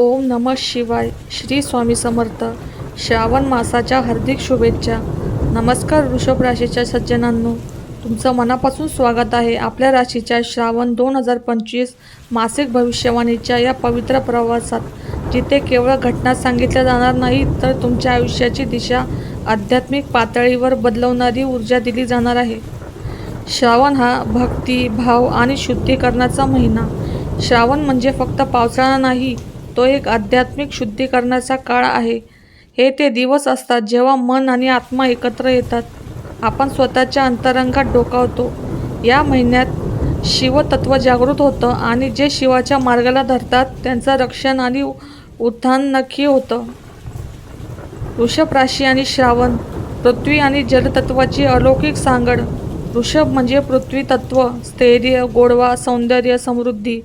ओम नम शिवाय श्री स्वामी समर्थ. श्रावण मासाच्या हार्दिक शुभेच्छा. नमस्कार वृषभ राशीच्या सज्जनांनो. तुमचं मनापासून स्वागत आहे आपल्या राशीच्या श्रावण दोन हजार पंचवीस मासिक भविष्यवाणीच्या या पवित्र प्रवासात. जिथे केवळ घटना सांगितल्या जाणार नाही तर तुमच्या आयुष्याची दिशा आध्यात्मिक पातळीवर बदलवणारी ऊर्जा दिली जाणार आहे. श्रावण हा भक्ती भाव आणि शुद्धीकरणाचा महिना. श्रावण म्हणजे फक्त पावसाळा नाही तो एक आध्यात्मिक शुद्धीकरणाचा काळ आहे. हे ते दिवस असतात जेव्हा मन आणि आत्मा एकत्र येतात. आपण स्वतःच्या अंतरंगात डोकावतो. या महिन्यात शिवतत्व जागृत होतं आणि जे शिवाच्या मार्गाला धरतात त्यांचं रक्षण आणि उत्थान नक्की होतं. वृषभ राशी आणि श्रावण पृथ्वी आणि जलतत्वाची अलौकिक सांगड. वृषभ म्हणजे पृथ्वी तत्व स्थैर्य गोडवा सौंदर्य समृद्धी.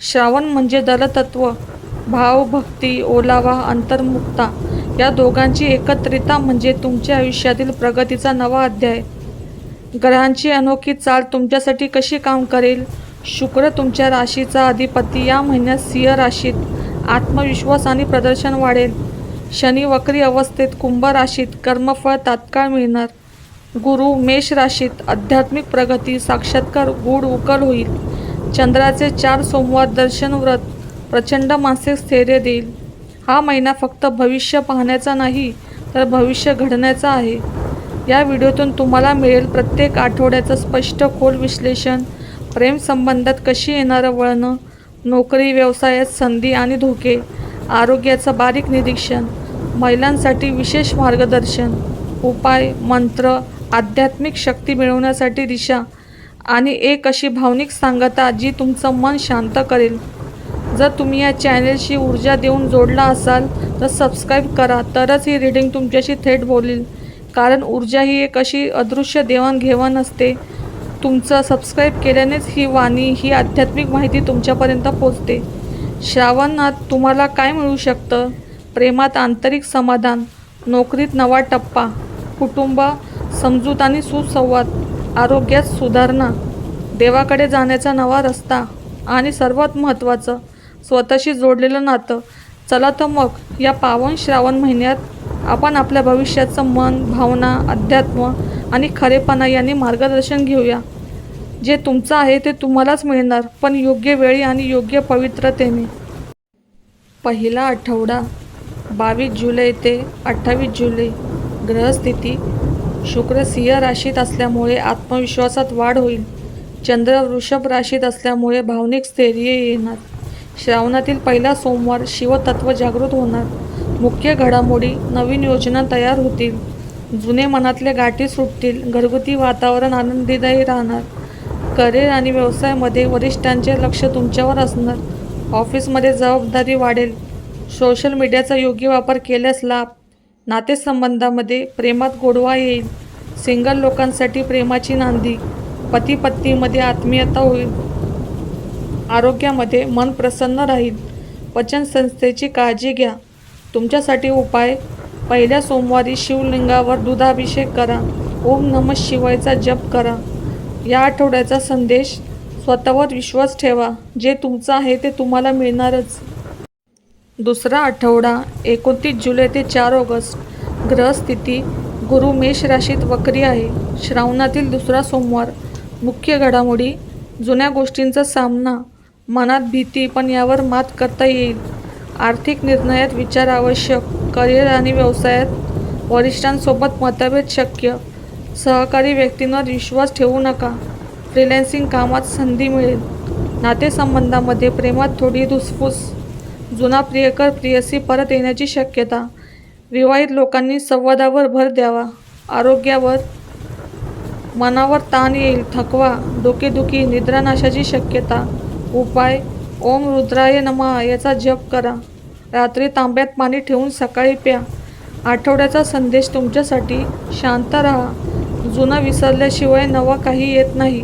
श्रावण म्हणजे दलतत्व. भावभक्ती ओलावा अंतर्मुक्ता या दोघांची एकत्रिता म्हणजे तुमच्या आयुष्यातील प्रगतीचा नवा अध्याय. ग्रहांची अनोखी चाल तुमच्यासाठी कशी काम करेल? शुक्र तुमच्या राशीचा अधिपती. या महिन्यात सिंह राशीत आत्मविश्वास आणि प्रदर्शन वाढेल. शनी वक्री अवस्थेत कुंभ राशीत कर्मफळ तात्काळ मिळणार. गुरु मेष राशीत आध्यात्मिक प्रगती साक्षात्कार गूढ उकल होईल. चंद्राचे चार सोमवार दर्शन व्रत प्रचंड मानसिक स्थैर्य देईल. हा महिना फक्त भविष्य पाहण्याचा नाही तर भविष्य घडण्याचा आहे. या व्हिडिओतून तुम्हाला मिळेल प्रत्येक आठवड्याचं स्पष्ट खोल विश्लेषण प्रेमसंबंधात कशी येणारं वळणं नोकरी व्यवसायात संधी आणि धोके आरोग्याचं बारीक निरीक्षण महिलांसाठी विशेष मार्गदर्शन उपाय मंत्र आध्यात्मिक शक्ती मिळवण्यासाठी दिशा आणि एक अशी भावनिक सांगता जी तुमचं मन शांत करेल. जर तुम्ही या चॅनेलशी ऊर्जा देऊन जोडला असाल तर सबस्क्राईब करा. तरच ही रीडिंग तुमच्याशी थेट बोलेल. कारण ऊर्जा ही एक अशी अदृश्य देवाणघेवाण असते. तुमचं सबस्क्राईब केल्यानेच ही वाणी ही आध्यात्मिक माहिती तुमच्यापर्यंत पोचते श्रावणात तुम्हाला काय मिळू शकतं? प्रेमात आंतरिक समाधान नोकरीत नवा टप्पा कुटुंब समजूत आणि सुसंवाद आरोग्यात सुधारणा देवाकडे जाण्याचा नवा रस्ता आणि सर्वात महत्त्वाचं स्वतःशी जोडलेलं नातं. चला तर मग या पावन श्रावण महिन्यात आपण आपल्या भविष्याचं मन भावना अध्यात्म आणि खरेपणा यांनी मार्गदर्शन घेऊया. जे तुमचं आहे ते तुम्हालाच मिळणार पण योग्य वेळी आणि योग्य पवित्रतेने. पहिला आठवडा बावीस जुलै ते अठ्ठावीस जुलै. ग्रहस्थिती शुक्र सिंह राशीत असल्यामुळे आत्मविश्वासात वाढ होईल. चंद्र वृषभ राशीत असल्यामुळे भावनिक स्थैर्य येणार. श्रावणातील पहिला सोमवार शिवतत्व जागृत होणार. मुख्य घडामोडी नवीन योजना तयार होतील. जुने मनातले गाठी सुटतील. घरगुती वातावरण आनंदीदायी राहणार. करिअर आणि व्यवसायामध्ये वरिष्ठांचे लक्ष तुमच्यावर असणार. ऑफिसमध्ये जबाबदारी वाढेल. सोशल मीडियाचा योग्य वापर केल्यास लाभ. नातेसंबंधामध्ये प्रेमात गोडवा येईल. सिंगल लोकांसाठी प्रेमाची नांदी. पती पत्नीमध्ये आत्मीयता होईल. आरोग्यामध्ये मन प्रसन्न राहील. पचन संस्थेची काळजी घ्या. तुमच्यासाठी उपाय. पहिल्या सोमवारी शिवलिंगावर दुधाभिषेक करा. ओम नम शिवायचा जप करा. या आठवड्याचा संदेश स्वतःवर विश्वास ठेवा. जे तुमचं आहे ते तुम्हाला मिळणारच. दुसरा आठवडा एकोणतीस जुलै ते चार ऑगस्ट. ग्रहस्थिती गुरु मेष राशीत वक्री आहे. श्रावणातील दुसरा सोमवार. मुख्य घडामोडी जुन्या गोष्टींचा सामना. मनात भीती पण यावर मात करता येईल. आर्थिक निर्णयात विचार आवश्यक. करिअर आणि व्यवसायात वरिष्ठांसोबत मतभेद शक्य. सहकारी व्यक्तींवर विश्वास ठेवू नका. फ्रीलॅन्सिंग कामात संधी मिळेल. नातेसंबंधामध्ये प्रेमात थोडी धुसफूस. जुना प्रियकर प्रियसी परत येण्याची शक्यता. विवाहित लोकांनी संवादावर भर द्यावा. आरोग्यावर मनावर ताण येईल. थकवा डोकेदुखी निद्रानाशाची शक्यता. उपाय. ओम रुद्राय नमा. याचा जप करा. रात्री तांब्यात पाणी ठेवून सकाळी प्या. आठवड्याचा संदेश तुमच्यासाठी. शांत राहा. जुनं विसरल्याशिवाय नवा काही येत नाही.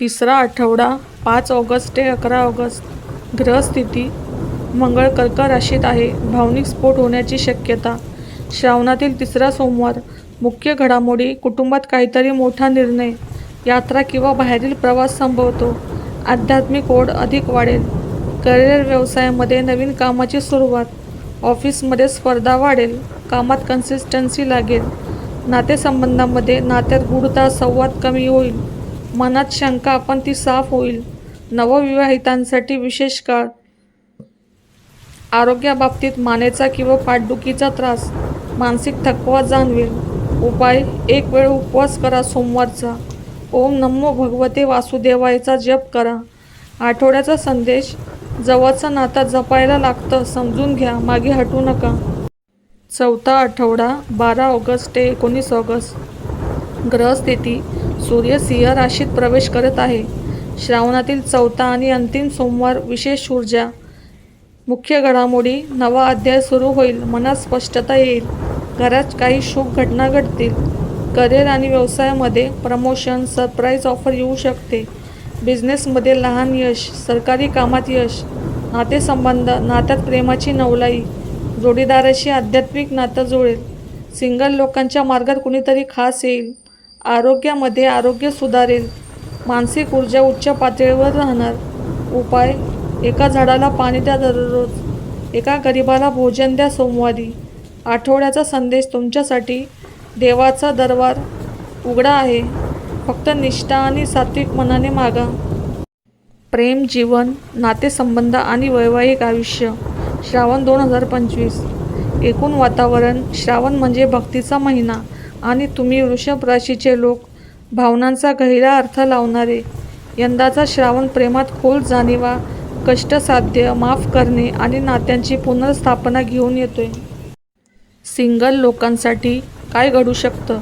तिसरा आठवडा पाच ऑगस्ट ते अकरा ऑगस्ट. ग्रहस्थिती मंगळ कर्क राशीत आहे. भावनिक स्फोट होण्याची शक्यता. श्रावणातील तिसरा सोमवार. मुख्य घडामोडी कुटुंबात काहीतरी मोठा निर्णय. यात्रा किंवा बाहेरील प्रवास संभवतो. आध्यात्मिक ओढ अधिक वाढेल. करिअर व्यवसायामध्ये नवीन कामाची सुरुवात. ऑफिसमध्ये स्पर्धा वाढेल. कामात कन्सिस्टन्सी लागेल. नातेसंबंधामध्ये नात्यात गूढता संवाद कमी होईल. मनात शंका आपण ती साफ होईल. नवविवाहितांसाठी विशेष काळ. आरोग्याबाबतीत मानेचा किंवा पाठदुखीचा त्रास. मानसिक थकवा जाणवेल. उपाय एक वेळ उपवास करा सोमवारचा. ओम नमो भगवते वासुदेवायचा जप करा. आठवड्याचा संदेश जवळचं नाता जपायला लागतं समजून घ्या मागे हटू नका. चौथा आठवडा बारा ऑगस्ट ते एकोणीस ऑगस्ट. ग्रहस्थिती सूर्य सिंह राशीत प्रवेश करत आहे. श्रावणातील चौथा आणि अंतिम सोमवार विशेष ऊर्जा. मुख्य घडामोडी नवा अध्याय सुरू होईल मनात स्पष्टता येईल. घरात काही शुभ घटना घडतील. करिअर आणि व्यवसायामध्ये प्रमोशन सरप्राईज ऑफर येऊ शकते. बिझनेसमध्ये लहान यश सरकारी कामात यश नातेसंबंध नात्यात प्रेमाची नवलाई जोडीदाराशी आध्यात्मिक नातं जुळेल. सिंगल लोकांच्या मार्गात कुणीतरी खास येईल. आरोग्यामध्ये आरोग्य सुधारेल. मानसिक ऊर्जा उच्च पातळीवर राहणार. उपाय एका झाडाला पाणी द्या दररोज. एका गरिबाला भोजन द्या सोमवारी. आठवड्याचा संदेश तुमच्यासाठी देवाचा दरबार उघडा आहे. फक्त निष्ठा आणि सात्विक मनाने मागा. प्रेम जीवन नातेसंबंध आणि वैवाहिक आयुष्य. श्रावण दोन हजार पंचवीस. एकूण वातावरण श्रावण म्हणजे भक्तीचा महिना आणि तुम्ही वृषभ राशीचे लोक भावनांचा गहिरा अर्थ लावणारे. यंदाचा श्रावण प्रेमात खोल जाणीवा कष्टसाध्य माफ करणे आणि नात्यांची पुनर्स्थापना घेऊन येतोय. सिंगल लोकांसाठी काय घडू शकतं?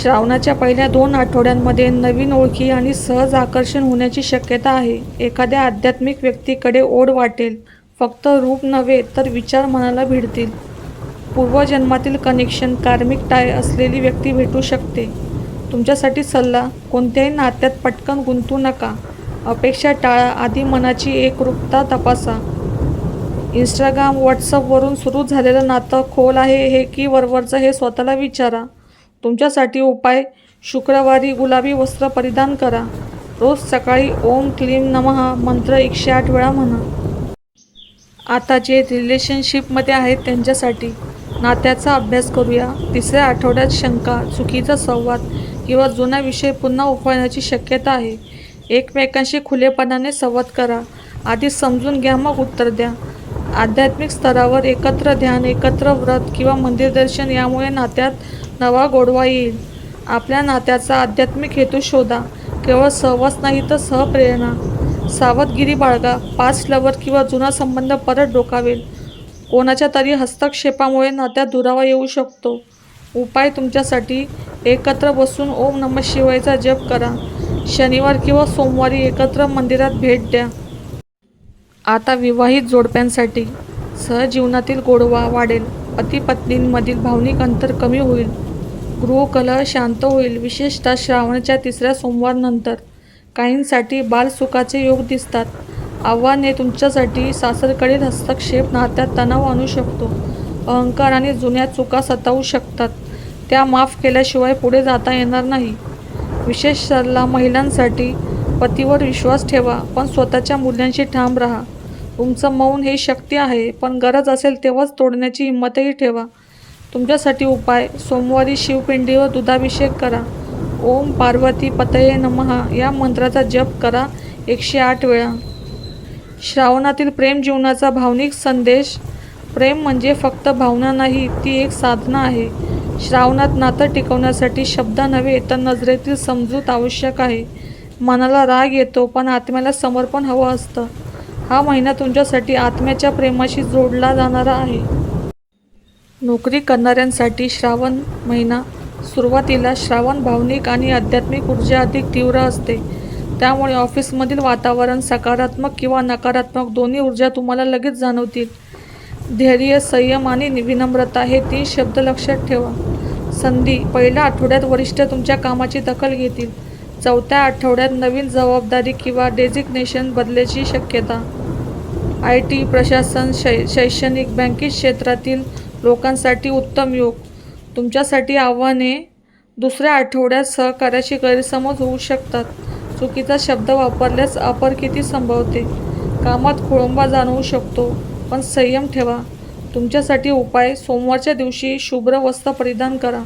श्रावणाच्या पहिल्या दोन आठवड्यांमध्ये नवीन ओळखी आणि सहज आकर्षण होण्याची शक्यता आहे. एखाद्या आध्यात्मिक व्यक्तीकडे ओढ वाटेल. फक्त रूप नव्हे तर विचार मनाला भिडतील. पूर्वजन्मातील कनेक्शन कार्मिक टाय असलेली व्यक्ती भेटू शकते. तुमच्यासाठी सल्ला कोणत्याही नात्यात पटकन गुंतू नका. अपेक्षा टाळा आधी मनाची एकरूपता तपासा. इंस्टाग्राम व्हॉट्सअपवरून सुरू झालेलं नातं खोल आहे हे की वरवरचं हे स्वतःला विचारा. तुमच्यासाठी उपाय शुक्रवारी गुलाबी वस्त्र परिधान करा. रोज सकाळी ओम क्लीम नमः मंत्र एकशे आठ वेळा म्हणा. आता जे रिलेशनशिपमध्ये आहेत त्यांच्यासाठी नात्याचा अभ्यास करूया. तिसऱ्या आठवड्यात शंका चुकीचा संवाद किंवा जुना विषय पुन्हा उफाळण्याची शक्यता आहे. एकमेकांशी खुलेपणाने संवाद करा. आधी समजून घ्या मग उत्तर द्या. आध्यात्मिक स्तरावर एकत्र ध्यान एकत्र व्रत किंवा मंदिर दर्शन यामुळे नात्यात नवा गोडवा येईल. आपल्या नात्याचा आध्यात्मिक हेतू शोधा. केवळ सहवास नाही तर सहप्रेरणा. सावधगिरी बाळगा. पाच लवर किंवा जुना संबंध परत डोकावेल. कोणाच्या तरी हस्तक्षेपामुळे नात्यात दुरावा येऊ शकतो. उपाय तुमच्यासाठी. एकत्र बसून ओम नम शिवायचा जप करा. शनिवार किंवा सोमवारी एकत्र मंदिरात भेट द्या. आता विवाहित जोडप्यांसाठी सहजीवनातील गोडवा वाढेल. पतीपत्नींमधील भावनिक अंतर कमी होईल. गृहकलह शांत होईल. विशेषतः श्रावणाच्या तिसऱ्या सोमवारनंतर. काहींसाठी बालसुखाचे योग दिसतात. आव्हाने तुमच्यासाठी सासरकडील हस्तक्षेप नात्यात तणाव आणू शकतो. अहंकार आणि जुन्या चुका सतावू शकतात. त्या माफ केल्याशिवाय पुढे जाता येणार नाही. विशेष सल्ला महिलांसाठी पतीवर विश्वास ठेवा पण स्वतःच्या मूल्यांशी ठाम राहा. तुमचं मौन हे शक्ती आहे पण गरज असेल तेव्हाच तोडण्याची हिंमतही ठेवा. तुमच्यासाठी उपाय सोमवारी शिवपिंडीवर दुधाभिषेक करा. ओम पार्वती पतये नमहा या मंत्राचा जप करा एकशे आठ वेळा. श्रावणातील प्रेम जीवनाचा भावनिक संदेश. प्रेम म्हणजे फक्त भावना नाही ती एक साधना आहे. श्रावणात नातं टिकवण्यासाठी शब्द नव्हे तर नजरेतील समजूत आवश्यक आहे. मनाला राग येतो पण आत्म्याला समर्पण हवं असतं. हा महिना तुमच्यासाठी आत्म्याच्या प्रेमाशी जोडला जाणारा आहे. नोकरी करणाऱ्यांसाठी श्रावण महिना सुरुवातीला श्रावण भावनिक आणि आध्यात्मिक ऊर्जा अधिक तीव्र असते. त्यामुळे ऑफिसमधील वातावरण सकारात्मक किंवा नकारात्मक दोन्ही ऊर्जा तुम्हाला लगेच जाणवतील. धैर्य संयम आणि विनम्रता हे तीन शब्द लक्षात ठेवा. संधी पहिल्या आठवड्यात वरिष्ठ तुमच्या कामाची दखल घेतील. चौथ्या आठवड्यात नवीन जबाबदारी किंवा डेझिग्नेशन बदलायची शक्यता. आय टी प्रशासन शै शैक्षणिक बँकिंग क्षेत्रातील लोकांसाठी उत्तम योग. तुमच्यासाठी आव्हाने दुसऱ्या आठवड्यात सहकार्याशी गैरसमज होऊ शकतात. चुकीचा शब्द वापरल्यास अपर किती संभवते. कामात खोळंबा जाणवू शकतो पण संयम ठेवा. तुमच्यासाठी उपाय सोमवारच्या दिवशी शुभ्र वस्त्र परिधान करा.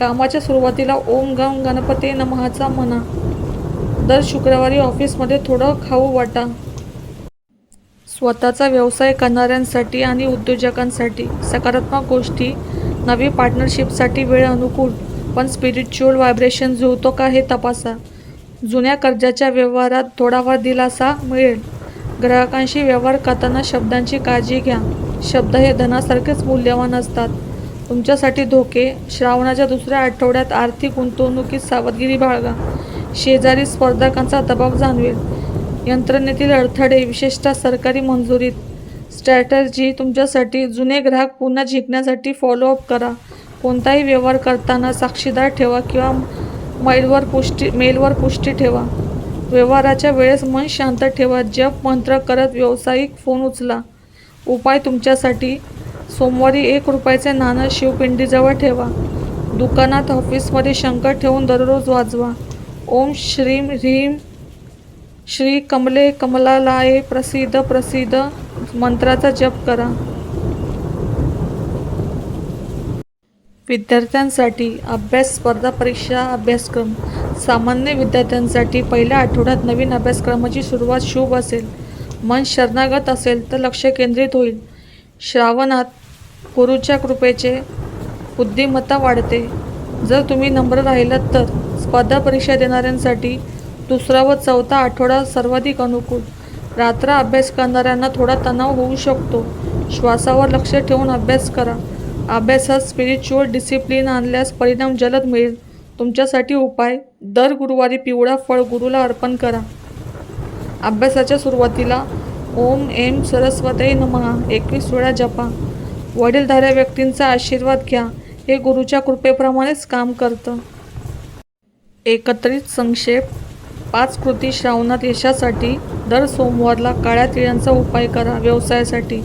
कामाच्या सुरुवातीला ओम गम गणपती नमहाचा म्हणा दर शुक्रवारी ऑफिसमध्ये थोडं खाऊ वाटा. स्वतःचा व्यवसाय करणाऱ्यांसाठी आणि उद्योजकांसाठी सकारात्मक गोष्टी नवी पार्टनरशिपसाठी वेळ अनुकूल पण स्पिरिच्युअल व्हायब्रेशन जुळतो का हे तपासा. जुन्या कर्जाच्या व्यवहारात थोडाफार दिलासा मिळेल. ग्राहकांशी व्यवहार करताना शब्दांची काळजी घ्या. शब्द हे धनासारखेच मूल्यवान असतात. तुमच्यासाठी धोके. श्रावणाच्या दुसऱ्या आठवड्यात आर्थिक गुंतवणुकीत सावधगिरी बाळगा. शेजारी स्पर्धकांचा दबाव जाणवेल. यंत्रणेतील अडथळे विशेषतः सरकारी मंजुरीत. स्ट्रॅटर्जी तुमच्यासाठी जुने ग्राहक पुन्हा जिंकण्यासाठी फॉलोअप करा. कोणताही व्यवहार करताना साक्षीदार ठेवा किंवा मेलवर पुष्टी मेलवर पुष्टी ठेवा. व्यवहाराच्या वेळेस मन शांत ठेवा. जप मंत्र करत व्यावसायिक फोन उचला. उपाय तुमच्यासाठी सोमवारी एक रुपयाचे नाणं शिवपिंडीजवळ ठेवा. दुकानात ऑफिसमध्ये शंकर ठेवून दररोज वाजवा. ओम श्रीम ह्रीम श्री कमले कमलालाय प्रसिद्ध प्रसिद्ध मंत्राचा जप करा. विद्यार्थ्यांसाठी अभ्यास स्पर्धा परीक्षा अभ्यासक्रम. सामान्य विद्यार्थ्यांसाठी पहिल्या आठवड्यात नवीन अभ्यासक्रमाची सुरुवात शुभ असेल. मन शरणागत असेल तर लक्ष केंद्रित होईल. श्रावणात गुरुच्या कृपेचे बुद्धिमत्ता वाढते. जर तुम्ही नम्र राहिलात तर स्पर्धा परीक्षा देणाऱ्यांसाठी दुसरा व चौथा आठवडा सर्वाधिक अनुकूल. रात्र अभ्यास करणाऱ्यांना थोडा तणाव होऊ शकतो. श्वासावर लक्ष ठेवून अभ्यास करा. अभ्यासात स्पिरिच्युअल डिसिप्लिन आणल्यास परिणाम जलद मिळेल. तुमच्यासाठी उपाय दर गुरुवारी पिवळा फळ गुरुला अर्पण करा. अभ्यासाच्या सुरुवातीला ओम एम सरस्वती नमहा एकवीस वेळा जपा. वडीलधाऱ्या व्यक्तींचा आशीर्वाद घ्या. हे गुरुच्या कृपेप्रमाणेच काम करतं. एकत्रित संक्षेप. पाच कृती श्रावणात यशासाठी. दर सोमवारला काळ्या तिळ्यांचा उपाय करा व्यवसायासाठी.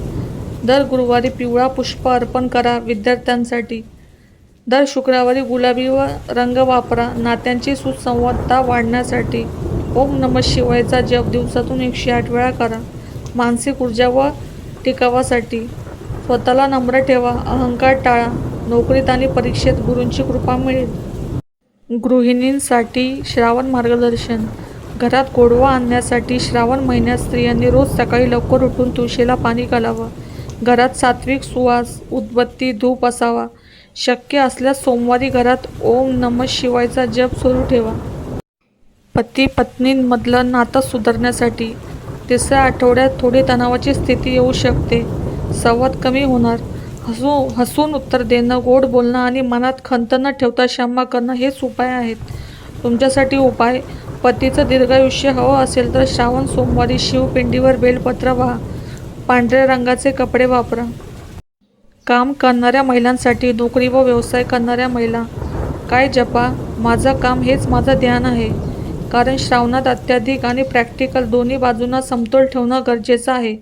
दर गुरुवारी पिवळा पुष्प अर्पण करा विद्यार्थ्यांसाठी. दर शुक्रवारी गुलाबी व रंग वापरा नात्यांची सुसंवादता वाढण्यासाठी. ओम नम शिवायचा जप दिवसातून एकशे आठ वेळा करा. मानसिक ऊर्जा व टिकावासाठी. स्वतःला नम्र ठेवा अहंकार टाळा नोकरीत आणि परीक्षेत गुरूंची कृपा मिळेल. गृहिणींसाठी श्रावण मार्गदर्शन. घरात गोडवा आणण्यासाठी श्रावण महिन्यात स्त्रियांनी रोज सकाळी लवकर उठून तुळशीला पाणी घालावं. घरात सात्विक सुवास उदबत्ती धूप असावा. शक्य असल्यास सोमवारी घरात ओम नम शिवायचा जप सुरू ठेवा. पती पत्नींमधलं नातं सुधारण्यासाठी तिसऱ्या आठवड्यात थोडी तणावाची स्थिती येऊ शकते. संवाद कमी होणार. हसू हसून उत्तर देणं गोड बोलणं आणि मनात खंत न ठेवता क्षमा करणं हेच उपाय आहेत. तुमच्यासाठी उपाय पतीचं दीर्घायुष्य हवं असेल तर श्रावण सोमवारी शिवपिंडीवर बेलपत्र व्हा. पांढऱ्या रंगाचे कपडे वापरा. काम करणाऱ्या महिलांसाठी नोकरी व व्यवसाय करणाऱ्या महिला. काय जपा माझं काम हेच माझं ध्यान आहे. कारण श्रावणात अत्याधिक आणि प्रॅक्टिकल दोन्ही बाजूंना समतोल ठेवणं गरजेचं आहे.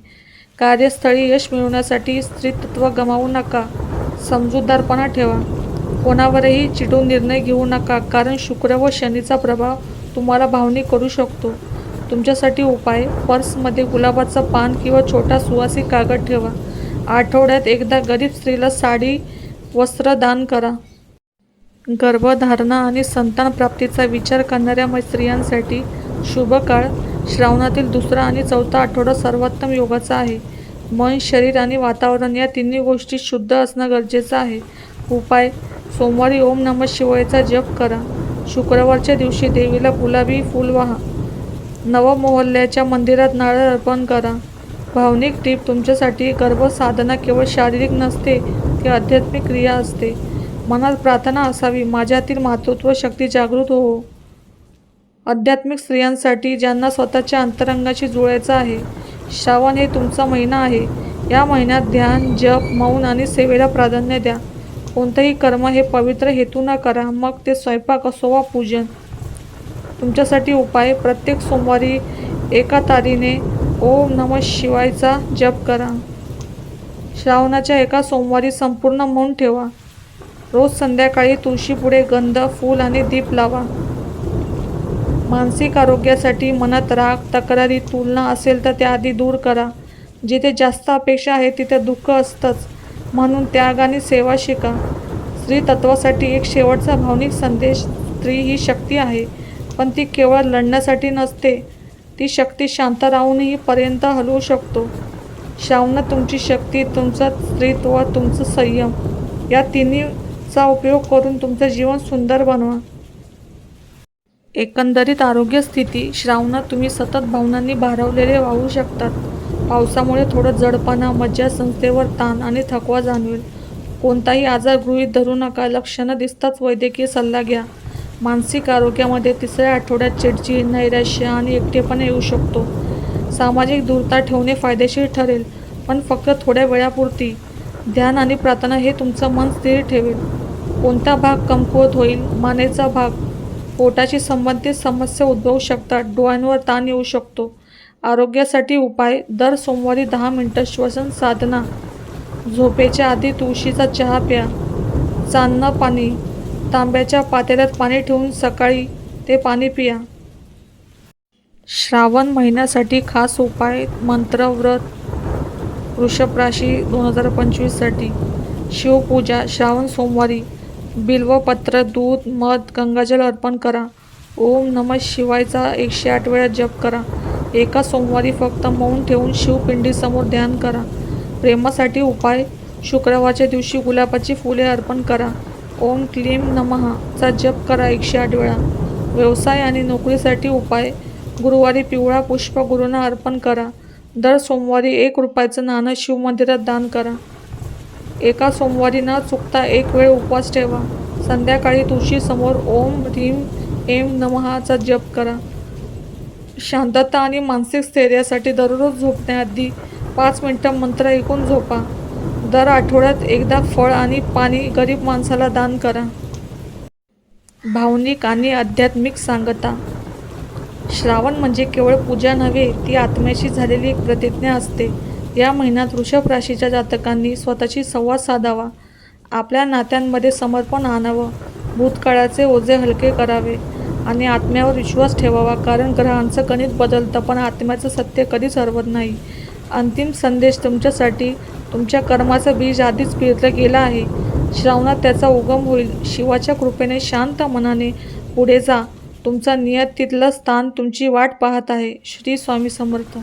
कार्यस्थळी यश मिळवण्यासाठी स्त्रीतत्व गमावू नका. समजूतदारपणा ठेवा. कोणावरही चिडून निर्णय घेऊ नका कारण शुक्र व शनीचा प्रभाव तुम्हाला भावनिक करू शकतो. तुमच्यासाठी उपाय पर्समध्ये गुलाबाचं पान किंवा छोटा सुवासिक कागद ठेवा. आठवड्यात एकदा गरीब स्त्रीला साडी वस्त्र दान करा. गर्भधारणा आणि संतान प्राप्तीचा विचार करणाऱ्या स्त्रियांसाठी शुभ काळ श्रावणातील दुसरा आणि चौथा आठवडा सर्वोत्तम योगाचा आहे. मन शरीर आणि वातावरण या तिन्ही गोष्टी शुद्ध असणं गरजेचं आहे. उपाय सोमवारी ओम नम शिवायचा जप करा. शुक्रवारच्या दिवशी देवीला गुलाबी फूल वाहा. नवमोहल्ल्याच्या मंदिरात नारळ अर्पण करा. भावनिक टीप तुमच्यासाठी गर्भसाधना केवळ शारीरिक नसते ती आध्यात्मिक क्रिया असते. मनात प्रार्थना असावी. माझ्यातील मातृत्व शक्ती जागृत हो. आध्यात्मिक स्त्रियांसाठी ज्यांना स्वतःच्या अंतरंगाशी जुळायचं आहे श्रावण हे तुमचा महिना आहे. या महिन्यात ध्यान जप मौन आणि सेवेला प्राधान्य द्या. कोणतंही कर्म हे पवित्र हेतू न करा मग ते स्वयंपाक असो वा पूजन. तुमच्यासाठी उपाय प्रत्येक सोमवारी एका तारीने ओम नम शिवायचा जप करा. श्रावणाच्या एका सोमवारी संपूर्ण मौन ठेवा. रोज संध्याकाळी तुळशीपुढे गंध फूल आणि दीप लावा. मानसिक आरोग्यासाठी मनात राग तक्रारी तुलना असेल तर त्या आधी दूर करा. जिथे जास्त अपेक्षा आहे तिथे दुःख असतंच. म्हणून त्याग आणि सेवा शिका. स्त्री तत्वासाठी एक शेवटचा भावनिक संदेश स्त्री ही शक्ती आहे पण ती केवळ लढण्यासाठी नसते. ती शक्ती शांत राहूनही पर्यंत हलवू शकतो. श्रावणात तुमची शक्ती तुमचं स्त्रीत्व तुमचं संयम या तिन्हीचा उपयोग करून तुमचं जीवन सुंदर बनवा. एकंदरीत आरोग्य स्थिती श्रावणात तुम्ही सतत भावनांनी भारावलेले वाहू शकतात. पावसामुळे थोडं जडपणा मज्जासंस्थेवर ताण आणि थकवा जाणवेल. कोणताही आजार गृहीत धरू नका लक्षणं दिसताच वैद्यकीय सल्ला घ्या. मानसिक आरोग्यामध्ये तिसऱ्या आठवड्यात चिडचिड नैराश्य आणि एकटेपणा येऊ शकतो. सामाजिक दूरता ठेवणे फायदेशीर ठरेल पण फक्त थोड्या वेळापुरती. ध्यान आणि प्रार्थना हे तुमचं मन स्थिर ठेवेल. कोणता भाग कमकुवत होईल मानेचा भाग. पोटाशी संबंधित समस्या उद्भवू शकतात. डोळ्यांवर ताण येऊ शकतो. आरोग्यासाठी उपाय. दर सोमवारी दहा मिनटं श्वसन साधना. झोपेच्या आधी तुळशीचा चहा प्या. चांदणं पाणी. तांब्याच्या पातेल्यात पाणी ठेवून सकाळी ते पाणी पिया. श्रावण महिन्यासाठी खास उपाय. मंत्र व्रत. वृषभ राशी दोन हजार पंचवीससाठी शिवपूजा. श्रावण सोमवारी बिल्वपत्र दूध मध गंगाजल अर्पण करा. ओम नम शिवायचा एकशे आठ वेळा जप करा. एका सोमवारी फक्त मौन ठेवून शिवपिंडीसमोर ध्यान करा. प्रेमासाठी उपाय शुक्रवारच्या दिवशी गुलाबाची फुले अर्पण करा. ओम क्लीम नमःचा जप करा एकशे आठ वेळा. व्यवसाय आणि नोकरीसाठी उपाय गुरुवारी पिवळा पुष्प गुरूंना अर्पण करा. दर सोमवारी एक रुपयाचं नाणं शिवमंदिरात दान करा. एका सोमवारी न चुकता एक वेळ उपवास ठेवा. संध्याकाळी तुळशीसमोर ओम ह्रीम एम नमहाचा जप करा. शांतता आणि मानसिक स्थैर्यासाठी दररोज झोपण्याआधी पाच मिनटं मंत्र ऐकून झोपा. दर आठवड्यात एकदा फळ आणि पाणी गरीब माणसाला दान करा. भावनिक आणि आध्यात्मिक सांगता. श्रावण म्हणजे केवळ पूजा नव्हे ती आत्म्याशी झालेली एक प्रतिज्ञा असते. या महिन्यात वृषभ राशीच्या जातकांनी स्वतःशी संवाद साधावा. आपल्या नात्यांमध्ये समर्पण आणावं. भूतकाळाचे ओझे हलके करावे आणि आत्म्यावर विश्वास ठेवावा. कारण ग्रहांचं गणित बदलतं पण आत्म्याचं सत्य कधीच हरवत नाही. अंतिम संदेश तुमच्यासाठी. तुमच्या कर्माचं बीज आधीच पेरलं गेलं आहे. श्रावणात त्याचा उगम होईल. शिवाच्या कृपेने शांत मनाने पुढे जा. तुमचा नियतीतलं स्थान तुमची वाट पाहत आहे. श्री स्वामी समर्थ.